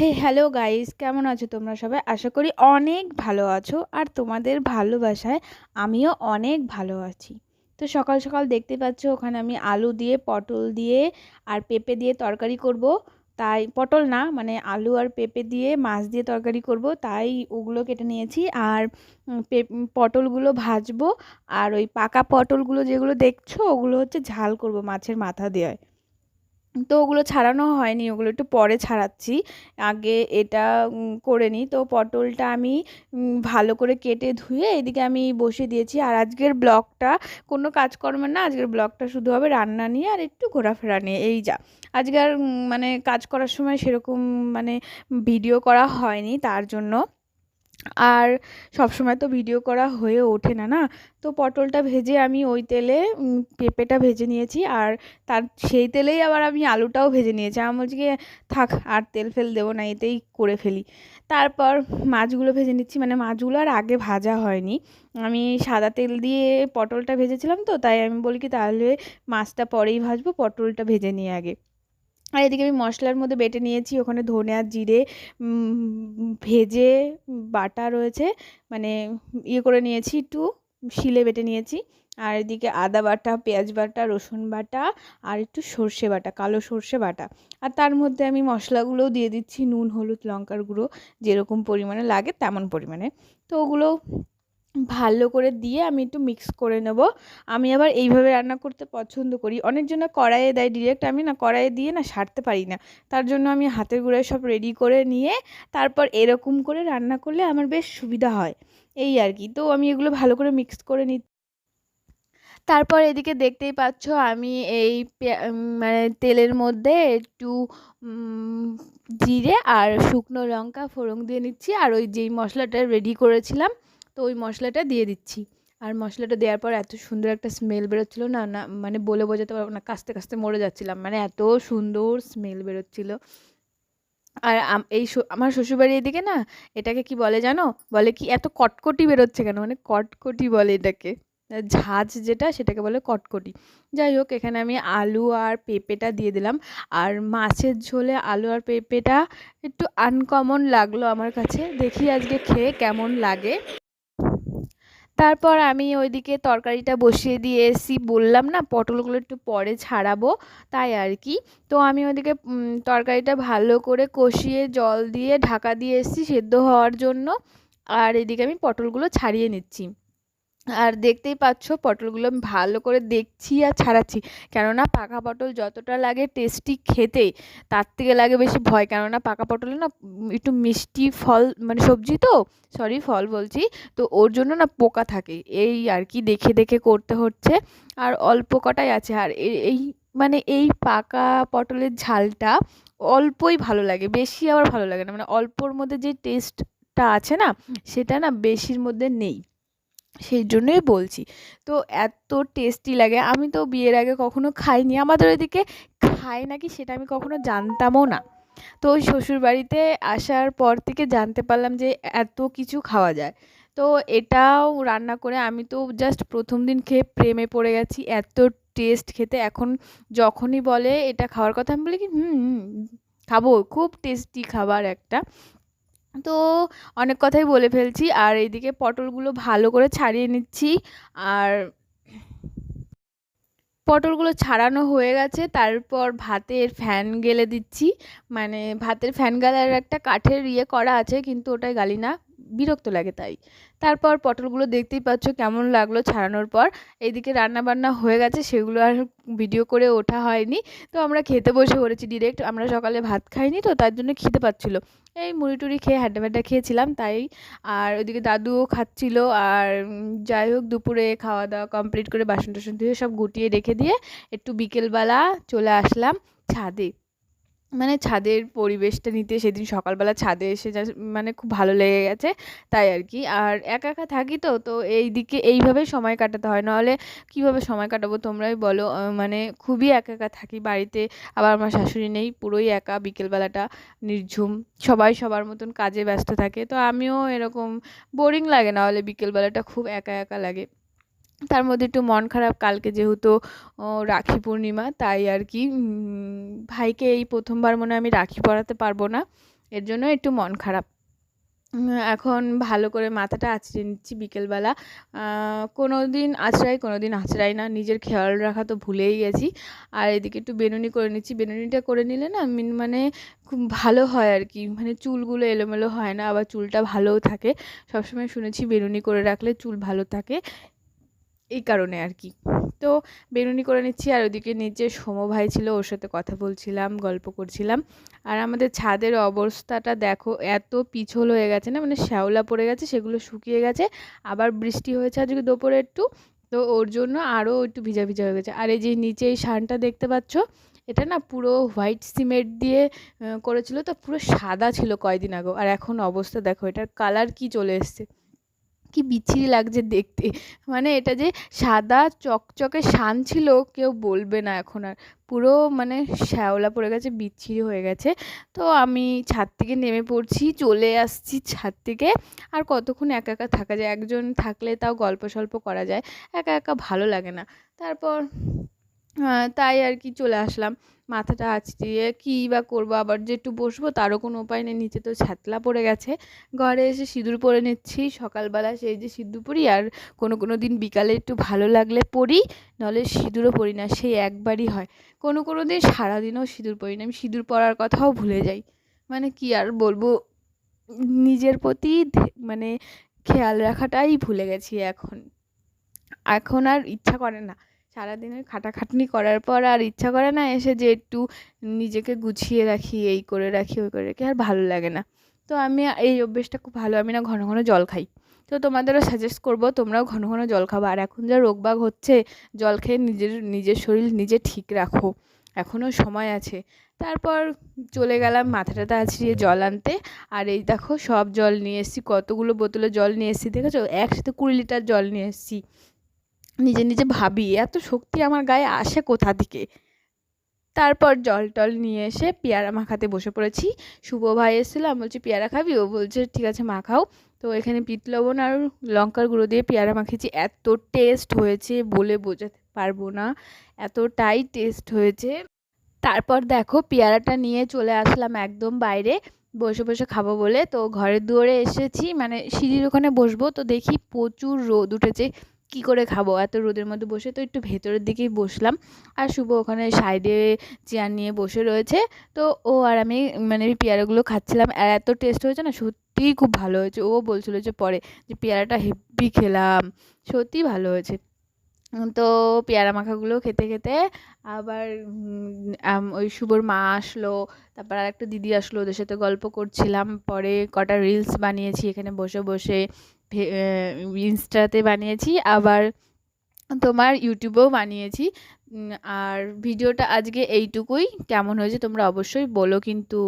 হে hello guys কেমন আছো তোমরা সবাই? আশা করি অনেক ভালো আছো আর তোমাদের ভালোবাসায় আমিও অনেক ভালো আছি। তো সকাল সকাল দেখতে পাচ্ছ, ওখানে আমি আলু দিয়ে, পটল দিয়ে আর পেঁপে দিয়ে তরকারি করব। তাই পটল না মানে আলু আর পেঁপে দিয়ে মাছ দিয়ে তরকারি করব। তাই ওগুলো কেটে নিয়েছি আর পটলগুলো ভাজবো। আর ওই পাকা পটলগুলো যেগুলো দেখছ, ওগুলো হচ্ছে ঝাল করব মাছের মাথা দিয়ে তো ওগুলো ছাড়ানো হয়নি, ওগুলো একটু পরে ছাড়াচ্ছি। আগে এটা করে নিই। তো পটলটা আমি ভালো করে কেটে ধুয়ে এদিকে আমি বসিয়ে দিয়েছি। আর আজকের ব্লগটা, কোনো কাজকর্মের না, আজকের ব্লগটা শুধু হবে রান্না নিয়ে আর একটু ঘোরাফেরা নিয়ে। এই যা। আজকে আর মানে কাজ করার সময় সেরকম মানে ভিডিও করা হয়নি, তার জন্য। আর সবসময় তো ভিডিও করা হয়ে ওঠে না না? তো পটলটা ভেজে আমি ওই তেলে পেঁপেটা ভেজে নিয়েছি আর তার, সেই তেলেই আবার আমি আলুটাও ভেজে নিয়েছি। আমি বলছি কি, থাক, আর তেল ফেল দেবো না, এতেই করে ফেলি। তারপর মাছগুলো ভেজে নিচ্ছি মানে মাছগুলো আর আগে ভাজা হয়নি। আমি সাদা তেল দিয়ে পটলটা ভেজেছিলাম তো, তাই আমি বলি কি, তাহলে মাছটা পরেই ভাজবো, পটলটা ভেজে নিয়ে আগে। আর এদিকে আমি মশলার মধ্যে বেটে নিয়েছি, ওখানে ধনে আর জিরে ভেজে বাটা রয়েছে মানে ইয়ে করে নিয়েছি একটু, শিলে বেটে নিয়েছি। আর এদিকে আদা বাটা, পেঁয়াজ বাটা, রসুন বাটা আর একটু সর্ষে বাটা, কালো সর্ষে বাটা। আর তার মধ্যে আমি মশলাগুলোও দিয়ে দিচ্ছি, নুন, হলুদ, লঙ্কার গুঁড়ো, যেরকম পরিমাণে লাগে তেমন পরিমাণে। তো ওগুলো ভালো করে দিয়ে আমি একটু মিক্স করে নেব। আমি আবার এইভাবে রান্না করতে পছন্দ করি। অনেকজন কড়াইয়ে দেয় ডিরেক্ট আমি না কড়াইয়ে দিয়ে না সারতে পারি না। তার জন্য আমি হাতের গুঁড়ায় সব রেডি করে নিয়ে তারপর এরকম করে রান্না করলে আমার বেশ সুবিধা হয়। এই আর কি। তো আমি এগুলো ভালো করে মিক্স করে নি তারপর এদিকে দেখতেই পাচ্ছ আমি এই মানে তেলের মধ্যে একটু জিরে আর শুকনো লঙ্কা ফোড়ন দিয়ে নিচ্ছি। আর ওই যেই মশলাটা রেডি করেছিলাম তো ওই মশলাটা দিয়ে দিচ্ছি। আর মশলাটা দেওয়ার পর এত সুন্দর একটা স্মেল বেরোচ্ছিলো না না মানে বলে বোঝাতে পারব না, কাস্তে কাস্তে মরে যাচ্ছিলাম মানে এত সুন্দর স্মেল বেরোচ্ছিল। আর এই আমার শ্বশুরবাড়ির এদিকে না, এটাকে কি বলে জানো? বলে কি, এত কটকটি বেরোচ্ছে কেন? মানে কটকটি বলে এটাকে। ঝাঁজ যেটা, সেটাকে বলে কটকটি। যাই হোক, এখানে আমি আলু আর পেঁপেটা দিয়ে দিলাম। আর মাছের ঝোলে আলু আর পেঁপেটা একটু আনকমন লাগল আমার কাছে। দেখি আজকে খেয়ে কেমন লাগে। তারপর আমি ওইদিকে তরকারিটা বসিয়ে দিয়ে এসি বললাম না, পটলগুলো একটু পরে ছাড়াবো, তাই আর কি। তো আমি ওইদিকে তরকারিটা ভালো করে কষিয়ে জল দিয়ে ঢাকা দিয়ে এসছি সেদ্ধ হওয়ার জন্য। আর এদিকে আমি পটলগুলো ছাড়িয়ে নিচ্ছি। আর দেখতেই পাচ্ছ পটলগুলো আমি ভালো করে দেখছি আর ছাড়াচ্ছি। কেননা পাকা পটল যতটা লাগে টেস্টি খেতে, তার থেকে লাগে বেশি ভয়। কেননা পাকা পটলে না একটু মিষ্টি ফল মানে সবজি তো সরি ফল বলছি, তো ওর জন্য না পোকা থাকে। এই আর কি দেখে দেখে করতে হচ্ছে। আর অল্প কটাই আছে। আর এই মানে এই পাকা পটলের ঝালটা অল্পই ভালো লাগে, বেশি আবার ভালো লাগে না। মানে অল্পর মধ্যে যে টেস্টটা আছে না, সেটা না বেশির মধ্যে নেই। সেই জন্যই বলছি। তো এত টেস্টি লাগে। আমি তো বিয়ের আগে কখনো খাইনি। আমাদের ওইদিকে খায় নাকি সেটা আমি কখনো জানতামও না। তো শ্বশুরবাড়িতে আসার পর থেকে জানতে পারলাম যে এত কিছু খাওয়া যায়। তো এটাও রান্না করে আমি তো জাস্ট প্রথম দিন খেয়ে প্রেমে পড়ে গেছি। এত টেস্ট খেতে। এখন যখনই বলে এটা খাওয়ার কথা, আমি বলি কি, হুম খাব। খুব টেস্টি খাবার একটা। তো অনেক কথাই বলে ফেলছি। আর এইদিকে পটলগুলো ভালো করে ছাড়িয়ে নিচ্ছি। আর পটলগুলো ছাড়ানো হয়ে গেছে। তারপর ভাতের ফ্যান গেলে দিচ্ছি। মানে ভাতের ফ্যান গালার একটা কাঠের ইয়ে করা আছে, কিন্তু ওটাই গালি না। বিরক্ত লাগে তাই। তারপর পটলগুলো দেখতেই পাচ্ছ কেমন লাগল ছাড়ানোর পর। এইদিকে রান্না বান্না হয়ে গেছে, সেগুলো আর ভিডিও করে ওঠা হয়নি। তো আমরা খেতে বসে পড়েছি ডিরেক্ট আমরা সকালে ভাত খাইনি তো তার জন্য খিদে পাচ্ছিলো। এই মুড়ি টুড়ি খেয়ে হাড্ডা ফাড্ডা খেয়েছিলাম তাই। আর ওইদিকে দাদুও খাচ্ছিল আর যাই হোক দুপুরে খাওয়া দাওয়া কমপ্লিট করে বাসন টাসন ধুয়ে সব গুটিয়ে রেখে দিয়ে একটু বিকেলবেলা চলে আসলাম ছাদে। মানে ছাদের পরিবেশটা নিতে সেদিন সকালবেলা ছাদে এসে যা মানে খুব ভালো লেগে গেছে, তাই আর কি। আর একা একা থাকি তো তো এই দিকে এইভাবে সময় কাটাতে হয়। নাহলে কীভাবে সময় কাটাবো তোমরাই বলো। মানে খুবই একা একা থাকি বাড়িতে। আবার আমার শাশুড়ি নেই, পুরোই একা, বিকেলবেলাটা নির্ঝুম। সবাই সবার মতন কাজে ব্যস্ত থাকে। তো আমিও এরকম বোরিং লাগে না হলে বিকেলবেলাটা খুব একা একা লাগে। তার মধ্যে একটু মন খারাপ কালকে যেহেতু রাখি পূর্ণিমা, তাই আর কি ভাইকে এই প্রথমবার মনে আমি রাখি পরাতে পারব না, এর জন্য একটু মন খারাপ। এখন ভালো করে মাথাটা আঁচড়ে নিচ্ছি বিকেলবেলা। কোনো দিন আঁচড়াই কোনো দিন আঁচড়াই না, নিজের খেয়াল রাখা তো ভুলেই গেছি। আর এদিকে একটু বেনুনি করে নিচ্ছি, বেনুনিটা করে নিলে না, মিন মানে খুব ভালো হয় আর কি মানে চুলগুলো এলোমেলো হয় না, আবার চুলটা ভালোও থাকে। সবসময় শুনেছি বেনুনি করে রাখলে চুল ভালো থাকে। এই কারণে আর কি। তো বেরুনি করে নিচ্ছি আর ওদিকে নিচে সোমো ভাই ছিল, ওর সাথে কথা বলছিলাম, গল্প করছিলাম। আর আমাদের ছাদের অবস্থাটা দেখো, এত পিছল হয়ে গেছে না মানে শ্যাওলা পড়ে গেছে, সেগুলো শুকিয়ে গেছে। আবার বৃষ্টি হয়েছে আজকে দুপুরে একটু, তো ওর জন্য আরও একটু ভিজা ভিজা হয়ে গেছে। আর এই যে নিচে এই শানটা দেখতে পাচ্ছ, এটা না পুরো হোয়াইট সিমেন্ট দিয়ে করেছিল, তো পুরো সাদা ছিল কয়দিন আগেও। আর এখন অবস্থা দেখো, এটার কালার কি চলে এসছে। কি বিচ্ছিরি লাগছে দেখতে। মানে এটা যে সাদা চকচকে শান ছিল, কেউ বলবে না এখন আর। পুরো মানে শ্যাওলা পড়ে গেছে, বিচ্ছিরি হয়ে গেছে। তো আমি ছাদ থেকে নেমে পড়ছি, চলে আসছি ছাদ থেকে। আর কতক্ষণ একা একা থাকা যায়? একজন থাকলে তাও গল্প সল্প করা যায়। একা একা ভালো লাগে না। তারপর তাই আর কি চলে আসলাম। মাথাটা আঁচড়িয়ে কী বা করব, আবার যে একটু বসবো তারও কোনো উপায় নেই। নিচে তো ছ্যাতলা পড়ে গেছে। ঘরে এসে সিঁদুর পরে নিচ্ছি। সকালবেলা সেই যে সিঁদুর পরি আর কোনো কোনো দিন বিকালে একটু ভালো লাগলে পরি নাহলে সিঁদুরও পরি না, সেই একবারই হয়। কোনো কোনো দিন সারাদিনও সিঁদুর পরি না। আমি সিঁদুর পরার কথাও ভুলে যাই। মানে কি আর বলব, নিজের প্রতি মানে খেয়াল রাখাটাই ভুলে গেছি এখন। এখন আর ইচ্ছা করে না। সারাদিনের খাটাখাটনি করার পর আর ইচ্ছা করে না এসে যে একটু নিজেকে গুছিয়ে রাখি, এই করে রাখি, ওই করে রাখি, আর ভালো লাগে না। তো আমি এই অভ্যেসটা খুব ভালো, আমি না ঘন ঘন জল খাই। তো তোমাদেরও সাজেস্ট করব, তোমরাও ঘন ঘন জল খাব। আর এখন যা রোগবাগ হচ্ছে, জল খেয়ে নিজের নিজের শরীর নিজে ঠিক রাখো। এখনও সময় আছে। তারপর চলে গেলাম মাথা টাথা আছড়িয়ে জল আনতে। আর এই দেখো সব জল নিয়ে এসেছি, কতগুলো বোতলে জল নিয়ে এসেছি, দেখেছ? একসাথে কুড়ি লিটার জল নিয়ে এসেছি। নিজে নিজে ভাবি, এত শক্তি আমার গায়ে আসে কোথা থেকে? তারপর জল টল নিয়ে এসে পেয়ারা মাখাতে বসে পড়েছি। শুভ ভাই এসেছিল, আমি বলছি, পেয়ারা খাবি? ও বলছে, ঠিক আছে মাখাও তো এখানে বিট লবণ আর লঙ্কার গুঁড়ো দিয়ে পেয়ারা মাখিয়েছি। এত টেস্ট হয়েছে বলে বোঝাতে পারব না। এতটাই টেস্ট হয়েছে। তারপর দেখো, পেয়ারাটা নিয়ে চলে আসলাম একদম বাইরে। বসে বসে খাব বলে। তো ঘরের দুয়ারে এসেছি মানে সিঁড়ির ওখানে বসবো। তো দেখি প্রচুর রোদ উঠেছে। কি করে খাব? এত রোদের মধ্যে বসে তো একটু ভেতরের দিকেই বসলাম। আর শুভ ওখানে সাইডে চেয়ার নিয়ে বসে রয়েছে। তো ও আর আমি মানে পেয়ারাগুলো খাচ্ছিলাম। আর এত টেস্ট হয়েছে না, সত্যিই খুব ভালো হয়েছে। ও বলছিল যে পরে যে পেয়ারাটা হেব্বি খেলাম, সত্যিই ভালো হয়েছে। তো পেয়ারা মাখাগুলো খেতে খেতে আবার ওই শুভর মা আসলো, তারপর আর একটা দিদি আসলো, ওদের সাথে গল্প করছিলাম। পরে কটা রিলস বানিয়েছি, এখানে বসে বসে ইনস্টাতে বানিয়েছি। আবার তোমার ইউটিউবেও বানিয়েছি। আর ভিডিওটা আজকে এইটুকুই। কেমন হয়েছে তোমরা অবশ্যই বলো, কিন্তু